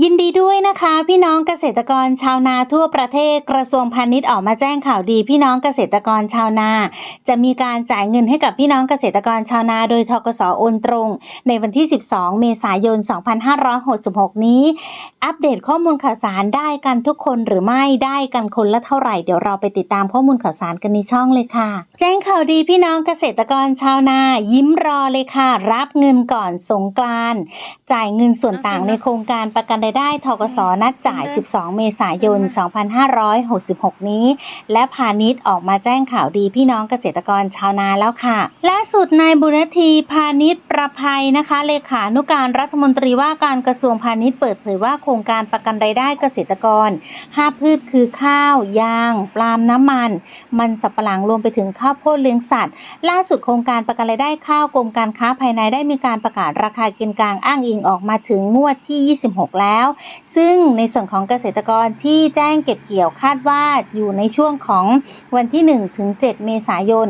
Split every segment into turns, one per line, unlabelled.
ยินดีด้วยนะคะ พี่น้องเกษตรกรชาวนาทั่วประเทศกระทรวงพาณิชย์ออกมาแจ้งข่าวดี พี่น้องเกษตรกรชาวนา จะมีการจ่ายเงินให้กับพี่น้องเกษตรกรชาวนา โดยทกสโอนตรง ในวันที่ 12 เมษายน 2566 นี้ อัปเดตข้อมูลข่าวสารได้กันทุกคนหรือไม่ได้กันคนละเท่าไหร่เดี๋ยวเราไปติดตามข้อมูลข่าวสารกันในช่องเลยค่ะ แจ้งข่าวดีพี่น้องเกษตรกรชาวนา ยิ้มรอเลยค่ะ รับเงินก่อนสงกรานจ่ายเงินส่วนต่างในโครงการประกันรายได้ทกสนัดจ่าย 12 เมษายน 2566 นี้ และพาณิชย์ออกมาแจ้งข่าวดีพี่น้องเกษตรกรชาวนาแล้วค่ะล่าสุดนายบุญทีพาณิชย์ประภัยนะคะ เลขานุการรัฐมนตรีว่าการกระทรวงพาณิชย์เปิดเผยว่าโครงการประกันรายได้เกษตรกร 5 พืชคือข้าว ยาง ปาล์มน้ำมัน มันสับปะหลังรวมไปถึงข้าวโพดเลี้ยงสัตว์ ล่าสุดโครงการประกันรายได้ข้าวกรมการค้าภายในได้มีการประกาศราคากินกลางอ้างอิงออกมาถึงงวดที่ 26 แล้วซึ่งในส่วนของเกษตรกรที่แจ้งเก็บเกี่ยวคาดว่าอยู่ในช่วงของวันที่ 1 ถึง 7 เมษายน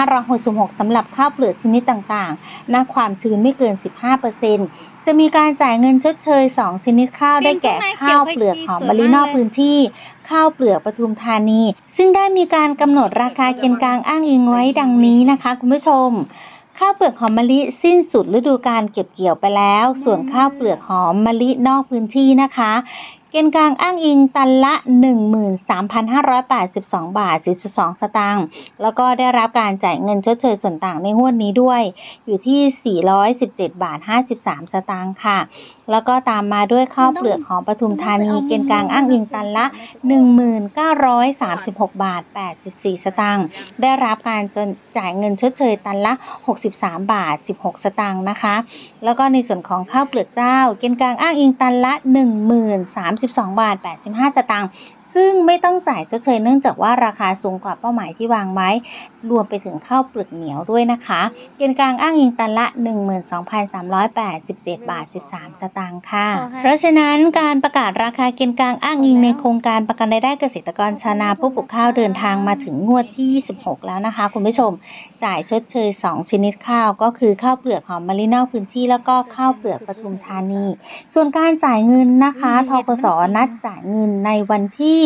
2566 สำหรับข้าวเปลือกชนิดต่างๆ หน้าความชื้นไม่เกิน 15%จะมีการจ่ายเงินชดเชย 2 ชนิดข้าวได้แก่ข้าวเปลือกหอมมะลินอกพื้นที่ข้าวเปลือกปทุมธานี ซึ่งได้มีการกำหนดราคาเกณฑ์กลางอ้างอิงไว้ดังนี้นะคะ คุณผู้ชม ข้าวเปลือกหอมมะลิสิ้นสุดฤดูการเก็บเกี่ยวไปแล้ว ส่วนข้าวเปลือกหอมมะลินอกพื้นที่นะคะ เกณฑ์กลางอ้างอิงตันละ 13,582 บาท 42 สตางค์ แล้วก็ได้รับการจ่ายเงินชดเชยส่วนต่างในงวดนี้ด้วย อยู่ที่ 417 บาท 53 สตางค์ค่ะ แล้วก็ตามมาด้วยข้าวเปลือกหอมปทุมธานี เกณฑ์กลางอ้างอิงตันละ 1936 บาท 84 สตางค์ ได้รับการจนจ่ายเงินชดเชยตันละ 63 บาท 16 สตางค์นะคะ แล้วก็ในส่วนของข้าวเปลือกเจ้า เกณฑ์กลางอ้างอิงตันละ32 บาท 85 สตางค์ ซึ่งไม่ต้องจ่ายชดเชยเนื่องจากว่าราคาสูงกว่าเป้าหมายที่วางไว้ รวมไปถึงข้าวเปลือกเหนียวด้วยนะคะ เกณฑ์กลางอ้างอิงตันละ 12,387 บาท 13 สตางค์ค่ะ
ขอให้
เพราะฉะนั้นการประกาศราคาเกณฑ์กลางอ้างอิงในโครงการประกันรายได้เกษตรกรชาวนาผู้ปลูกข้าวเดินทางมาถึงงวดที่ 26 แล้วนะคะ คุณผู้ชม จ่ายชดเชย 2 ชนิดข้าวก็คือข้าวเปลือกหอมมะลินอกพื้นที่แล้วก็ข้าวเปลือกปทุมธานี ส่วนการจ่ายเงินนะคะทกสนัดจ่ายเงินในวันที่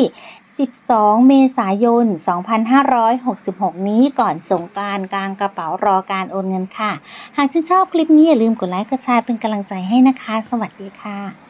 12 เมษายน 2566 นี้ก่อนสงกรานต์กลางกระเป๋ารอการโอนเงินค่ะ หากชื่นชอบคลิปนี้อย่าลืมกดไลค์กดแชร์เป็นกำลังใจให้นะคะ สวัสดีค่ะ